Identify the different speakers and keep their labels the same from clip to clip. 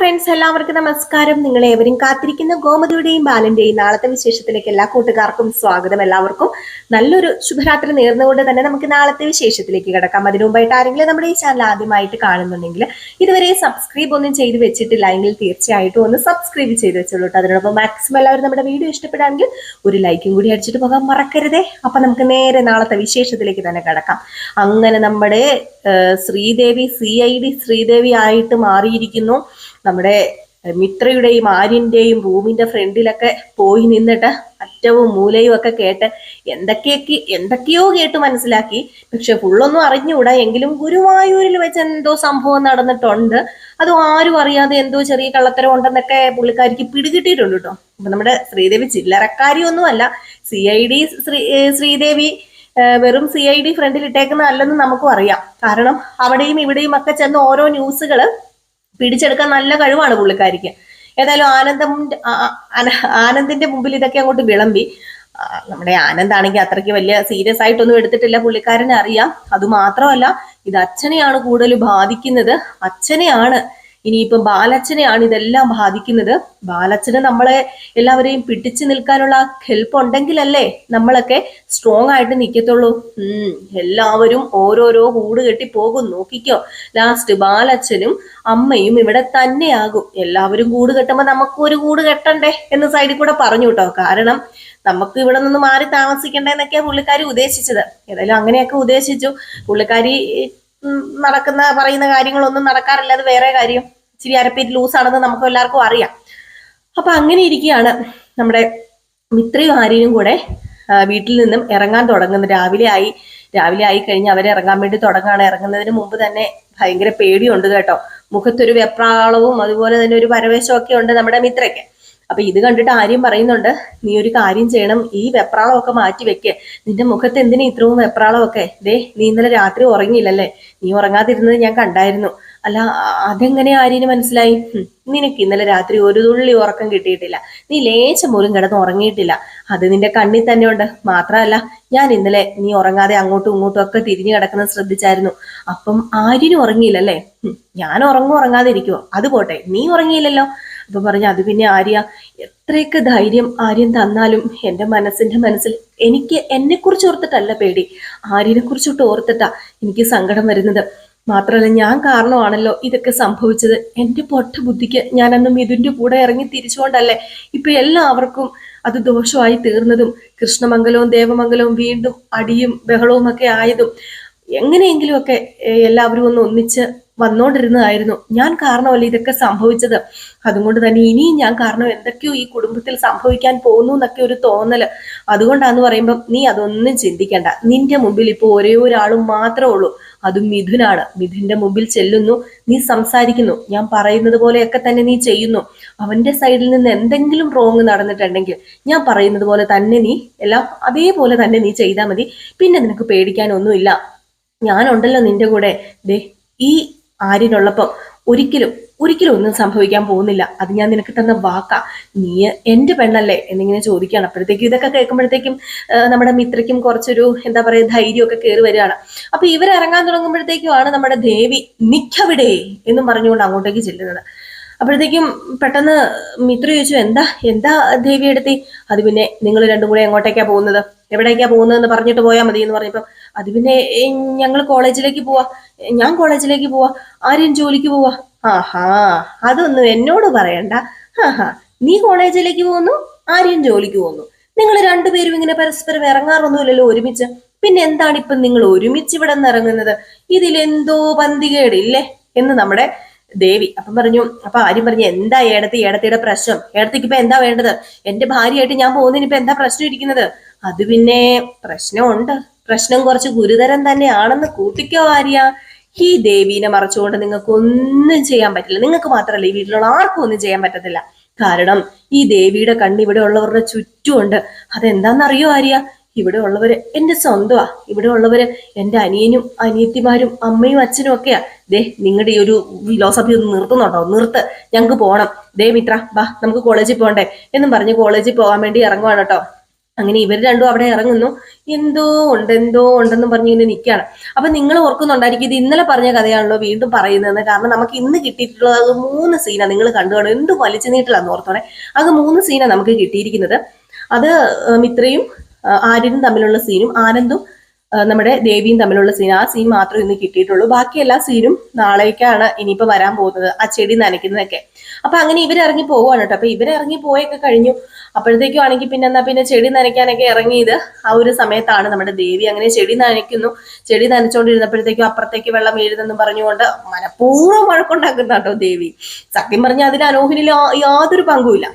Speaker 1: Friends എല്ലാവർക്കും നമസ്കാരം. നിങ്ങൾ ഏവരും കാത്തിരിക്കുന്ന ഗോമതിയുടെയും ബാലന്റെയും നാളത്തെ വിശേഷത്തിലേക്ക് എല്ലാ കൂട്ടുകാർക്കും സ്വാഗതം എല്ലാവർക്കും. നല്ലൊരു ശുഭരാത്രി നേർന്നുകൊണ്ട് തന്നെ നമുക്ക് നാളത്തെ വിശേഷത്തിലേക്ക് കിടക്കാം. അതിനു മുമ്പായിട്ട് ആരെങ്കിലും നമ്മുടെ ഈ ചാനൽ ആദ്യമായിട്ട് കാണുന്നുണ്ടെങ്കിൽ ഇതുവരെ സബ്സ്ക്രൈബ് ഒന്നും ചെയ്ത് വെച്ചിട്ടില്ല എങ്കിൽ തീർച്ചയായിട്ടും ഒന്ന് സബ്സ്ക്രൈബ് ചെയ്ത് വെച്ചോളൂട്ടോ അതിനോടൊപ്പം മാക്സിമം എല്ലാവരും നമ്മുടെ വീഡിയോ ഇഷ്ടപ്പെടുകയാണെങ്കിൽ ഒരു ലൈക്കും കൂടി അടിച്ചിട്ട് പോകാൻ മറക്കരുതേ. അപ്പൊ നമുക്ക് നേരെ നാളത്തെ വിശേഷത്തിലേക്ക് തന്നെ കിടക്കാം. അങ്ങനെ നമ്മുടെ Sridevi C I D Sridevi ആയിട്ട് മാറിയിരിക്കുന്നു. നമ്മുടെ മിത്രയുടെയും ആര്യന്റെയും ഭൂമിന്റെ ഫ്രണ്ടിലൊക്കെ പോയി നിന്നിട്ട് അറ്റവും മൂലയും ഒക്കെ കേട്ട് എന്തൊക്കെയൊക്കെ എന്തൊക്കെയോ കേട്ട് മനസ്സിലാക്കി. പക്ഷെ ഫുള്ളൊന്നും അറിഞ്ഞുകൂടാ. എങ്കിലും ഗുരുവായൂരിൽ വെച്ച് എന്തോ സംഭവം നടന്നിട്ടുണ്ട്. അത് ആരും അറിയാതെ എന്തോ ചെറിയ കള്ളത്തരം ഉണ്ടെന്നൊക്കെ പുള്ളിക്കാരിക്ക് പിടികിട്ടിയിട്ടുണ്ട് കേട്ടോ. അപ്പൊ നമ്മുടെ Sridevi ചില്ലറക്കാരിയൊന്നുമല്ല C I D Sri Sridevi വെറും സി ഐ ഡി ഫ്രണ്ടിൽ ഇട്ടേക്കുന്നതല്ലെന്ന് നമുക്കും അറിയാം. കാരണം അവിടെയും ഇവിടെയും ഒക്കെ ചെന്ന് ഓരോ ന്യൂസുകൾ പിടിച്ചെടുക്കാൻ നല്ല കഴിവാണ് പുള്ളിക്കാരിക്ക്. ഏതായാലും ആനന്ദം ആനന്ദിന്റെ മുമ്പിൽ ഇതൊക്കെ അങ്ങോട്ട് വിളമ്പി. നമ്മുടെ ആനന്ദാണെങ്കിൽ അത്രയ്ക്ക് വലിയ സീരിയസ് ആയിട്ടൊന്നും എടുത്തിട്ടില്ല പുള്ളിക്കാരനെ അറിയാം. അതുമാത്രമല്ല ഇത് അച്ഛനെയാണ് കൂടുതൽ ബാധിക്കുന്നത്. അച്ഛനെയാണ് ഇനിയിപ്പം ബാലച്ഛനെയാണ് ഇതെല്ലാം ബാധിക്കുന്നത്. ബാലച്ഛന് നമ്മളെ എല്ലാവരെയും പിടിച്ചു നിൽക്കാനുള്ള ഹെൽപ്പ് ഉണ്ടെങ്കിലല്ലേ നമ്മളൊക്കെ സ്ട്രോങ് ആയിട്ട് നിൽക്കത്തുള്ളൂ ഉം എല്ലാവരും ഓരോരോ കൂട് കെട്ടി പോകും. നോക്കിക്കോ ലാസ്റ്റ് ബാലച്ഛനും അമ്മയും ഇവിടെ തന്നെയാകും. എല്ലാവരും കൂട് കെട്ടുമ്പോ നമുക്ക് ഒരു കൂട് കെട്ടണ്ടേ എന്ന് സൈഡിൽ കൂടെ പറഞ്ഞു കേട്ടോ. കാരണം നമുക്ക് ഇവിടെ നിന്ന് മാറി താമസിക്കണ്ടെന്നൊക്കെയാ പുള്ളിക്കാരി ഉദ്ദേശിച്ചത്. ഏതായാലും അങ്ങനെയൊക്കെ ഉദ്ദേശിച്ചു. പുള്ളിക്കാരി നടക്കുന്ന പറയുന്ന കാര്യങ്ങളൊന്നും നടക്കാറില്ല. അത് വേറെ കാര്യം. ഇച്ചിരി അരപ്പേറ്റ് ലൂസാണെന്ന് നമുക്ക് എല്ലാവർക്കും അറിയാം. അപ്പൊ അങ്ങനെ ഇരിക്കുകയാണ് നമ്മുടെ മിത്രയും ആര്യനും കൂടെ വീട്ടിൽ നിന്നും ഇറങ്ങാൻ തുടങ്ങുന്നു. രാവിലെ ആയി രാവിലെ ആയി കഴിഞ്ഞ് അവരെ ഇറങ്ങാൻ വേണ്ടി തുടങ്ങാണ് ഇറങ്ങുന്നതിന് മുമ്പ് തന്നെ ഭയങ്കര പേടിയുണ്ട് കേട്ടോ. മുഖത്തൊരു വെപ്രാളവും അതുപോലെ തന്നെ ഒരു പരവേശവും ഒക്കെ ഉണ്ട് നമ്മുടെ മിത്രയ്ക്ക്. അപ്പൊ ഇത് കണ്ടിട്ട് ആര്യം പറയുന്നുണ്ട് നീ ഒരു കാര്യം ചെയ്യണം. ഈ വെപ്രാളമൊക്കെ മാറ്റി വെക്കേ നിന്റെ മുഖത്ത് എന്തിനാ ഇത്രയും വെപ്രാളമൊക്കെ? ദേ നീ ഇന്നലെ രാത്രി ഉറങ്ങിയില്ലല്ലേ? നീ ഉറങ്ങാതിരുന്നത് ഞാൻ കണ്ടായിരുന്നു. അല്ല അതെങ്ങനെ ആര്യന് മനസ്സിലായി? നിനക്ക് ഇന്നലെ രാത്രി ഒരു തുള്ളി ഉറക്കം കിട്ടിയിട്ടില്ല. നീ ലേശം പോലും കിടന്ന് ഉറങ്ങിയിട്ടില്ല. അത് നിന്റെ കണ്ണിൽ തന്നെ ഉണ്ട്. മാത്രമല്ല ഞാൻ ഇന്നലെ നീ ഉറങ്ങാതെ അങ്ങോട്ടും ഇങ്ങോട്ടും ഒക്കെ തിരിഞ്ഞു കിടക്കുന്നത് ശ്രദ്ധിച്ചായിരുന്നു. അപ്പം ആര്യനും ഉറങ്ങിയില്ലല്ലേ? ഞാൻ ഉറങ്ങും ഉറങ്ങാതെ ഇരിക്കുവോ അത് പോട്ടെ നീ ഉറങ്ങിയില്ലല്ലോ. അപ്പൊ പറഞ്ഞു അത് പിന്നെ ആര്യ എത്രയൊക്കെ ധൈര്യം ആര്യം തന്നാലും എന്റെ മനസ്സിന്റെ മനസ്സിൽ എനിക്ക് എന്നെ കുറിച്ച് ഓർത്തിട്ടല്ല പേടി. ആര്യനെ കുറിച്ചോട്ട് ഓർത്തിട്ടാ എനിക്ക് സങ്കടം വരുന്നത്. മാത്രമല്ല ഞാൻ കാരണമാണല്ലോ ഇതൊക്കെ സംഭവിച്ചത്. എന്റെ പൊട്ട ബുദ്ധിക്ക് ഞാൻ അന്ന് മിഥുന്റെ കൂടെ ഇറങ്ങി തിരിച്ചുകൊണ്ടല്ലേ ഇപ്പൊ എല്ലാവർക്കും അത് ദോഷമായി തീർന്നതും കൃഷ്ണമംഗലവും ദേവമംഗലവും വീണ്ടും അടിയും ബഹളവും ഒക്കെ ആയതും. എങ്ങനെയെങ്കിലുമൊക്കെ എല്ലാവരും ഒന്ന് ഒന്നിച്ച് വന്നോണ്ടിരുന്നതായിരുന്നു. ഞാൻ കാരണമല്ല ഇതൊക്കെ സംഭവിച്ചത്? അതുകൊണ്ട് തന്നെ ഇനിയും ഞാൻ കാരണം എന്തൊക്കെയോ ഈ കുടുംബത്തിൽ സംഭവിക്കാൻ പോകുന്നു എന്നൊക്കെ ഒരു തോന്നൽ. അതുകൊണ്ടാന്ന് പറയുമ്പോൾ നീ അതൊന്നും ചിന്തിക്കണ്ട. നിന്റെ മുമ്പിൽ ഇപ്പൊ ഒരേ ഒരാളും മാത്രമേ ഉള്ളൂ. അതും മിഥുനാണ്. മിഥുന്റെ മുമ്പിൽ ചെല്ലുന്നു. നീ സംസാരിക്കുന്നു. ഞാൻ പറയുന്നത് പോലെയൊക്കെ തന്നെ നീ ചെയ്യുന്നു. അവന്റെ സൈഡിൽ നിന്ന് എന്തെങ്കിലും റോങ് നടന്നിട്ടുണ്ടെങ്കിൽ ഞാൻ പറയുന്നത് പോലെ തന്നെ നീ എല്ലാം അതേപോലെ തന്നെ നീ ചെയ്താൽ മതി. പിന്നെ നിനക്ക് പേടിക്കാനൊന്നുമില്ല. ഞാനുണ്ടല്ലോ നിന്റെ കൂടെ. ദേ ഈ ആര്യനുള്ളപ്പം ഒരിക്കലും ഒരിക്കലും ഒന്നും സംഭവിക്കാൻ പോകുന്നില്ല. അത് ഞാൻ നിനക്ക് തന്ന വാക്കാ. നീ എന്റെ പെണ്ണല്ലേ എന്നിങ്ങനെ ചോദിക്കുകയാണ്. അപ്പോഴത്തേക്കും ഇതൊക്കെ കേൾക്കുമ്പോഴത്തേക്കും നമ്മുടെ മിത്രയ്ക്കും കുറച്ചൊരു എന്താ പറയുക ധൈര്യമൊക്കെ കയറി വരികയാണ്. അപ്പൊ ഇവർ ഇറങ്ങാൻ തുടങ്ങുമ്പോഴത്തേക്കുമാണ് നമ്മുടെ ദേവി നിക്കവിടെ എന്നും പറഞ്ഞുകൊണ്ട് അങ്ങോട്ടേക്ക് ചെല്ലുന്നത്. അപ്പോഴത്തേക്കും പെട്ടെന്ന് മിത്ര ചോദിച്ചു എന്താ എന്താ ദേവി എടുത്തി അത് പിന്നെ നിങ്ങൾ രണ്ടും കൂടെ എങ്ങോട്ടേക്കാ പോകുന്നത്? എവിടേക്കാ പോകുന്നതെന്ന് പറഞ്ഞിട്ട് പോയാൽ മതി എന്ന് പറഞ്ഞപ്പം അത് പിന്നെ ഞങ്ങൾ കോളേജിലേക്ക് പോവാ. ഞാൻ കോളേജിലേക്ക് പോവാ. ആര്യൻ ജോലിക്ക് പോവാ. ആഹാ അതൊന്നും എന്നോട് പറയണ്ട. ആഹാ നീ കോളേജിലേക്ക് പോകുന്നു ആര്യൻ ജോലിക്ക് പോകുന്നു. നിങ്ങൾ രണ്ടുപേരും ഇങ്ങനെ പരസ്പരം ഇറങ്ങാറൊന്നുമില്ലല്ലോ ഒരുമിച്ച്. പിന്നെ എന്താണ് ഇപ്പം നിങ്ങൾ ഒരുമിച്ച് ഇവിടെ നിന്ന് ഇറങ്ങുന്നത്? ഇതിലെന്തോ പന്തികേടില്ലേ? എന്ന് നമ്മുടെ ദേവി അപ്പം പറഞ്ഞു അപ്പൊ ആര്യം പറഞ്ഞു എന്താ ഏടത്തി ഏടത്തിയുടെ പ്രശ്നം? ഏടത്തിക്ക് ഇപ്പൊ എന്താ വേണ്ടത്? എന്റെ ഭാര്യയായിട്ട് ഞാൻ പോകുന്നതിന് ഇപ്പൊ എന്താ പ്രശ്നം ഇരിക്കുന്നത്? അത് പിന്നെ പ്രശ്നമുണ്ട്. പ്രശ്നം കുറച്ച് ഗുരുതരം തന്നെയാണെന്ന് കൂട്ടിക്കോ ആര്യ. ഈ ദേവീനെ മറച്ചുകൊണ്ട് നിങ്ങൾക്ക് ഒന്നും ചെയ്യാൻ പറ്റില്ല. നിങ്ങൾക്ക് മാത്രമല്ല ഈ വീട്ടിലുള്ള ആർക്കും ഒന്നും ചെയ്യാൻ പറ്റത്തില്ല. കാരണം ഈ ദേവിയുടെ കണ്ണ് ഇവിടെ ഉള്ളവരുടെ ചുറ്റുമുണ്ട്. അതെന്താണെന്നറിയോ ആര്യ? ഇവിടെ ഉള്ളവര് എന്റെ സ്വന്തമാ. ഇവിടെ ഉള്ളവര് എന്റെ അനിയനും അനിയത്തിമാരും അമ്മയും അച്ഛനും ഒക്കെയാ. ദേ നിങ്ങളുടെ ഈ ഒരു ഫിലോസഫി ഒന്ന് നിർത്തുന്നുണ്ടോ? നിർത്ത്. ഞങ്ങൾക്ക് പോകണം ദേ മിത്ര ബാ നമുക്ക് കോളേജിൽ പോകണ്ടേ എന്നും പറഞ്ഞ് കോളേജിൽ പോകാൻ വേണ്ടി ഇറങ്ങുവാണ് കേട്ടോ. അങ്ങനെ ഇവർ രണ്ടും അവിടെ ഇറങ്ങുന്നു. എന്തോ ഉണ്ട് എന്തോ ഉണ്ടെന്ന് പറഞ്ഞ് ഇങ്ങനെ നിൽക്കുകയാണ് അപ്പൊ നിങ്ങൾ ഓർക്കുന്നുണ്ടായിരിക്കും ഇത് ഇന്നലെ പറഞ്ഞ കഥയാണല്ലോ വീണ്ടും പറയുന്നത് കാരണം നമുക്ക് ഇന്ന് കിട്ടിയിട്ടുള്ളത് അത് മൂന്ന് സീനാണ് നിങ്ങൾ കണ്ടു കാണും. എന്ത് വലിച്ചു നീട്ടിലാന്ന് ഓർത്തോടെ. അത് മൂന്ന് സീനാണ് നമുക്ക് കിട്ടിയിരിക്കുന്നത്. അത് മിത്രയും ആര്യനും തമ്മിലുള്ള സീനും ആനന്ദും നമ്മുടെ ദേവിയും തമ്മിലുള്ള സീൻ ആ. സീൻ മാത്രമേ ഇന്ന് കിട്ടിയിട്ടുള്ളൂ. ബാക്കി എല്ലാ സീനും നാളേക്കാണ് ഇനിയിപ്പോ വരാൻ പോകുന്നത്. ആ ചെടി നനയ്ക്കുന്നതൊക്കെ. അപ്പൊ അങ്ങനെ ഇവരിറങ്ങി പോവാണ് കേട്ടോ. അപ്പൊ ഇവരിറങ്ങി പോയൊക്കെ കഴിഞ്ഞു. അപ്പോഴത്തേക്കും ആണെങ്കിൽ പിന്നെ എന്നാ പിന്നെ ചെടി നനയ്ക്കാനൊക്കെ ഇറങ്ങിയത് ആ ഒരു സമയത്താണ് നമ്മുടെ ദേവി അങ്ങനെ ചെടി നനയ്ക്കുന്നു. ചെടി നനച്ചുകൊണ്ടിരുന്നപ്പോഴത്തേക്കും അപ്പുറത്തേക്ക് വെള്ളം വീഴുന്നെന്നും പറഞ്ഞുകൊണ്ട് മനഃപൂർവം വഴക്കുണ്ടാക്കുന്ന കേട്ടോ ദേവി. സത്യം പറഞ്ഞാൽ അതിന് അനോഹിനിൽ യാതൊരു പങ്കുമില്ല.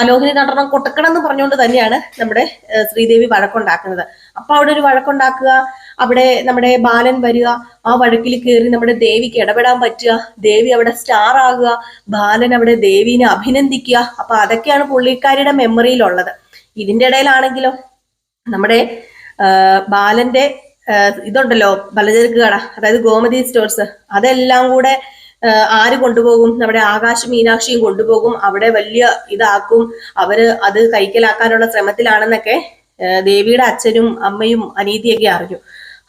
Speaker 1: അലോഹിനി രണ്ടെണ്ണം കൊട്ടക്കണം എന്ന് പറഞ്ഞുകൊണ്ട് തന്നെയാണ് നമ്മുടെ ശ്രീദേവി വഴക്കുണ്ടാക്കുന്നത്. അപ്പൊ അവിടെ ഒരു വഴക്കുണ്ടാക്കുക അവിടെ നമ്മുടെ ബാലൻ വരിക ആ വഴക്കിൽ കയറി നമ്മുടെ ദേവിക്ക് ഇടപെടാൻ പറ്റുക ദേവി അവിടെ സ്റ്റാർ ആകുക ബാലൻ അവിടെ ദേവിനെ അഭിനന്ദിക്കുക. അപ്പൊ അതൊക്കെയാണ് പുള്ളിക്കാരിയുടെ മെമ്മറിയിലുള്ളത് ഇതിന്റെ ഇടയിലാണെങ്കിലോ നമ്മുടെ ബാലന്റെ ഇതുണ്ടല്ലോ പലചരക്ക് കട അതായത് ഗോമതി സ്റ്റോർസ് അതെല്ലാം കൂടെ ആര് കൊണ്ടുപോകും? നമ്മുടെ ആകാശ് മീനാക്ഷിയും കൊണ്ടുപോകും. അവിടെ വലിയ ഇതാക്കും. അവർ അത് കൈക്കലാക്കാനുള്ള ശ്രമത്തിലാണെന്നൊക്കെ ദേവിയുടെ അച്ഛനും അമ്മയും അനീതിയൊക്കെ അറിഞ്ഞു.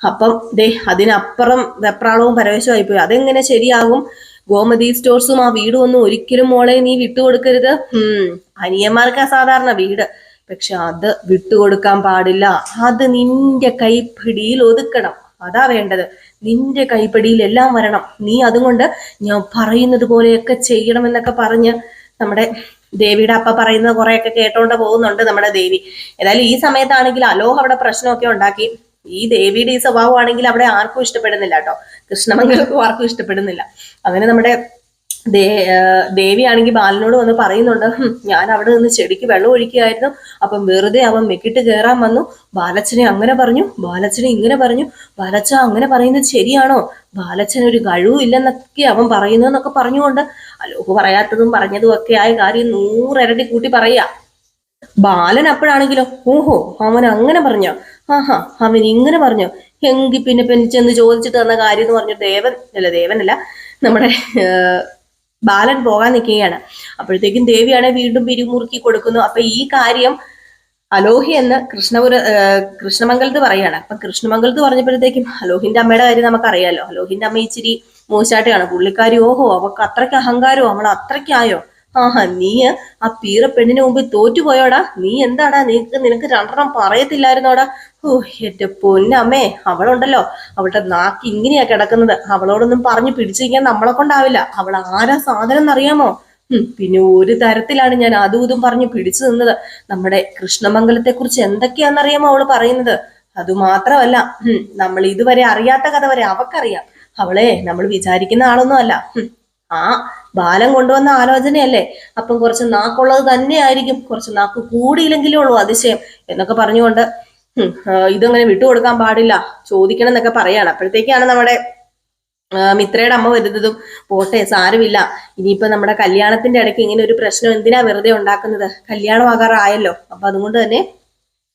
Speaker 1: അപ്പം ദേ അതിനപ്പുറം വെപ്രാളവും പരവേശമായി പോയി അതെങ്ങനെ ശരിയാകും? ഗോമതി സ്റ്റോഴ്സും ആ വീടും ഒന്നും ഒരിക്കലും മോളെ നീ വിട്ടുകൊടുക്കരുത്. ഉം. അനിയന്മാർക്കാ സാധാരണ വീട്. പക്ഷെ അത് വിട്ടുകൊടുക്കാൻ പാടില്ല. അത് നിന്റെ കൈപ്പിടിയിൽ ഒതുക്കണം. അതാ വേണ്ടത്. നിന്റെ കൈപ്പിടിയിൽ എല്ലാം വരണം. നീ അതുകൊണ്ട് ഞാൻ പറയുന്നത് പോലെയൊക്കെ ചെയ്യണമെന്നൊക്കെ പറഞ്ഞ് നമ്മുടെ ദേവിയുടെ അപ്പ പറയുന്നത് കുറെയൊക്കെ കേട്ടോണ്ട് പോകുന്നുണ്ട് നമ്മുടെ ദേവി. ഏതായാലും ഈ സമയത്താണെങ്കിൽ അലോഹ അവിടെ പ്രശ്നമൊക്കെ ഉണ്ടാക്കി. ഈ ദേവിയുടെ ഈ സ്വഭാവമാണെങ്കിൽ അവിടെ ആർക്കും ഇഷ്ടപ്പെടുന്നില്ല കേട്ടോ. കൃഷ്ണമംഗലക്കും ആർക്കും ഇഷ്ടപ്പെടുന്നില്ല. അങ്ങനെ നമ്മുടെ ദേ ദേവിയാണെങ്കിൽ ബാലനോട് വന്ന് പറയുന്നുണ്ട് ഞാൻ അവിടെ നിന്ന് ചെടിക്ക് വെള്ളം ഒഴിക്കുകയായിരുന്നു. അപ്പം വെറുതെ അവൻ മെക്കിട്ട് കയറാൻ വന്നു. ബാലച്ചനെ അങ്ങനെ പറഞ്ഞു ബാലച്ചനെ ഇങ്ങനെ പറഞ്ഞു. ബാലച്ച അങ്ങനെ പറയുന്നത് ശരിയാണോ? ബാലച്ചൻ ഒരു കഴിവും ഇല്ലെന്നൊക്കെ അവൻ പറയുന്നതെന്നൊക്കെ പറഞ്ഞുകൊണ്ട് അലോക്ക് പറയാത്തതും പറഞ്ഞതും ഒക്കെ ആയ കാര്യം നൂറരടി കൂട്ടി പറയാ ബാലൻ അപ്പോഴാണെങ്കിലോ? ഓഹോ അവൻ അങ്ങനെ പറഞ്ഞോ? ആഹാ അവൻ ഇങ്ങനെ പറഞ്ഞോ? എങ്കിൽ പിന്നെ പിന്നെ ചെന്ന് ചോദിച്ചിട്ട് തന്ന കാര്യം എന്ന് പറഞ്ഞു ദേവൻ അല്ല ദേവനല്ല നമ്മുടെ ബാലൻ പോകാൻ നിൽക്കുകയാണ്. അപ്പോഴത്തേക്കും ദേവിയാണെ വീണ്ടും പിരിമുറുക്കി കൊടുക്കുന്നു. അപ്പൊ ഈ കാര്യം അലോഹി എന്ന് കൃഷ്ണപുര കൃഷ്ണമംഗലത്ത് പറയാണ്. അപ്പൊ കൃഷ്ണമംഗലത്ത് പറഞ്ഞപ്പോഴത്തേക്കും അലോഹിന്റെ അമ്മയുടെ കാര്യം നമുക്കറിയാലോ. അലോഹിന്റെ അമ്മ ഇച്ചിരി മോശമായിട്ടാണ് പുള്ളിക്കാരി ഓഹോ അവക്ക് അത്രയ്ക്ക് അഹങ്കാരോ അവൾ അത്രയ്ക്കായോ? ആഹാ നീ ആ പീറ പെണ്ണിന് മുമ്പിൽ തോറ്റുപോയോടാ? നീ എന്താടാ? നിനക്ക് നിനക്ക് രണ്ടെണ്ണം പറയത്തില്ലായിരുന്നോടാ? ഓ എന്റെ പൊന്നമ്മേ അവളുണ്ടല്ലോ. അവളുടെ നാക്ക് ഇങ്ങനെയാ കിടക്കുന്നത്. അവളോടൊന്നും പറഞ്ഞു പിടിച്ചിരിക്കാൻ നമ്മളെ കൊണ്ടാവില്ല. അവൾ ആരാ സാധനം എന്നറിയാമോ? പിന്നെ ഒരു തരത്തിലാണ് ഞാൻ അതും ഇതും പറഞ്ഞു പിടിച്ചു നിന്നത്. നമ്മുടെ കൃഷ്ണമംഗലത്തെ കുറിച്ച് എന്തൊക്കെയാണെന്നറിയാമോ അവൾ പറയുന്നത്? അതുമാത്രമല്ല നമ്മൾ ഇതുവരെ അറിയാത്ത കഥ വരെ അവക്കറിയാം. അവളെ നമ്മൾ വിചാരിക്കുന്ന ആളൊന്നും അല്ല. ആ ബാലം കൊണ്ടുവന്ന ആലോചനയല്ലേ? അപ്പം കുറച്ച് നാക്കുള്ളത് തന്നെയായിരിക്കും. കുറച്ച് നാക്ക് കൂടിയില്ലെങ്കിലേ ഉള്ളൂ അതിശയം എന്നൊക്കെ പറഞ്ഞുകൊണ്ട് ഇതങ്ങനെ വിട്ടുകൊടുക്കാൻ പാടില്ല. ചോദിക്കണം എന്നൊക്കെ പറയാണ്. അപ്പോഴത്തേക്കാണ് നമ്മുടെ മിത്രയുടെ അമ്മ വരുന്നതും. പോട്ടെ സാരമില്ല. ഇനിയിപ്പോ നമ്മുടെ കല്യാണത്തിന്റെ ഇടയ്ക്ക് ഇങ്ങനെ ഒരു പ്രശ്നം എന്തിനാ വെറുതെ ഉണ്ടാക്കുന്നത്? കല്യാണമാകാറായല്ലോ അപ്പൊ അതുകൊണ്ട് തന്നെ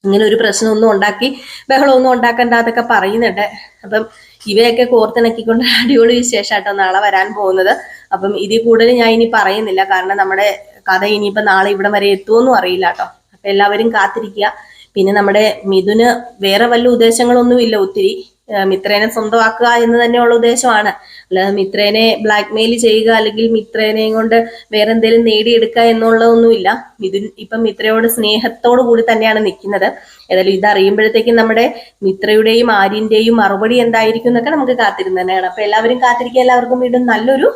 Speaker 1: ഇങ്ങനെ ഒരു പ്രശ്നമൊന്നും ഉണ്ടാക്കി ബഹളമൊന്നും ഉണ്ടാക്കണ്ട എന്നൊക്കെ പറയുന്നുണ്ട്. അപ്പം ഇവയൊക്കെ കോർത്തിണക്കിക്കൊണ്ട് അടിപൊളി വിശേഷമായിട്ടോ നാളെ വരാൻ പോകുന്നത്. അപ്പം ഇതിൽ കൂടുതൽ ഞാൻ ഇനി പറയുന്നില്ല. കാരണം നമ്മുടെ കഥ ഇനിയിപ്പോൾ നാളെ ഇവിടെ വരെ എത്തുമെന്നും അറിയില്ല കേട്ടോ അപ്പം എല്ലാവരും കാത്തിരിക്കുക. പിന്നെ നമ്മുടെ മിഥുന് വേറെ വല്ല ഉദ്ദേശങ്ങളൊന്നുമില്ല ഒത്തിരി. ഏഹ് മിത്രേനെ സ്വന്തമാക്കുക എന്ന് തന്നെയുള്ള ഉദ്ദേശമാണ്. അല്ലാതെ മിത്രേനെ ബ്ലാക്ക് മെയിൽ ചെയ്യുക അല്ലെങ്കിൽ മിത്രേനെയും കൊണ്ട് വേറെ എന്തെങ്കിലും നേടിയെടുക്കുക എന്നുള്ളതൊന്നുമില്ല. മിഥുൻ ഇപ്പം മിത്രയോട് സ്നേഹത്തോടു കൂടി തന്നെയാണ് നിൽക്കുന്നത്. ഏതായാലും ഇത് അറിയുമ്പോഴത്തേക്കും നമ്മുടെ മിത്രയുടെയും ആര്യന്റെയും മറുപടി എന്തായിരിക്കും എന്നൊക്കെ നമുക്ക് കാത്തിരുന്ന് തന്നെയാണ്. അപ്പൊ എല്ലാവരും കാത്തിരിക്കുക എല്ലാവർക്കും വീണ്ടും നല്ലൊരു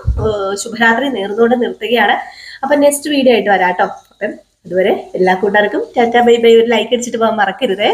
Speaker 1: ശുഭരാത്രി നേർന്നുകൊണ്ട് നിർത്തുകയാണ്. അപ്പൊ നെക്സ്റ്റ് വീഡിയോ ആയിട്ട് വരാട്ടോ അപ്പം അതുവരെ എല്ലാ കൂട്ടുകാർക്കും ടാറ്റാ ബൈ ബൈ. ഒരു ലൈക്ക് അടിച്ചിട്ട് പോകാൻ മറക്കരുതേ.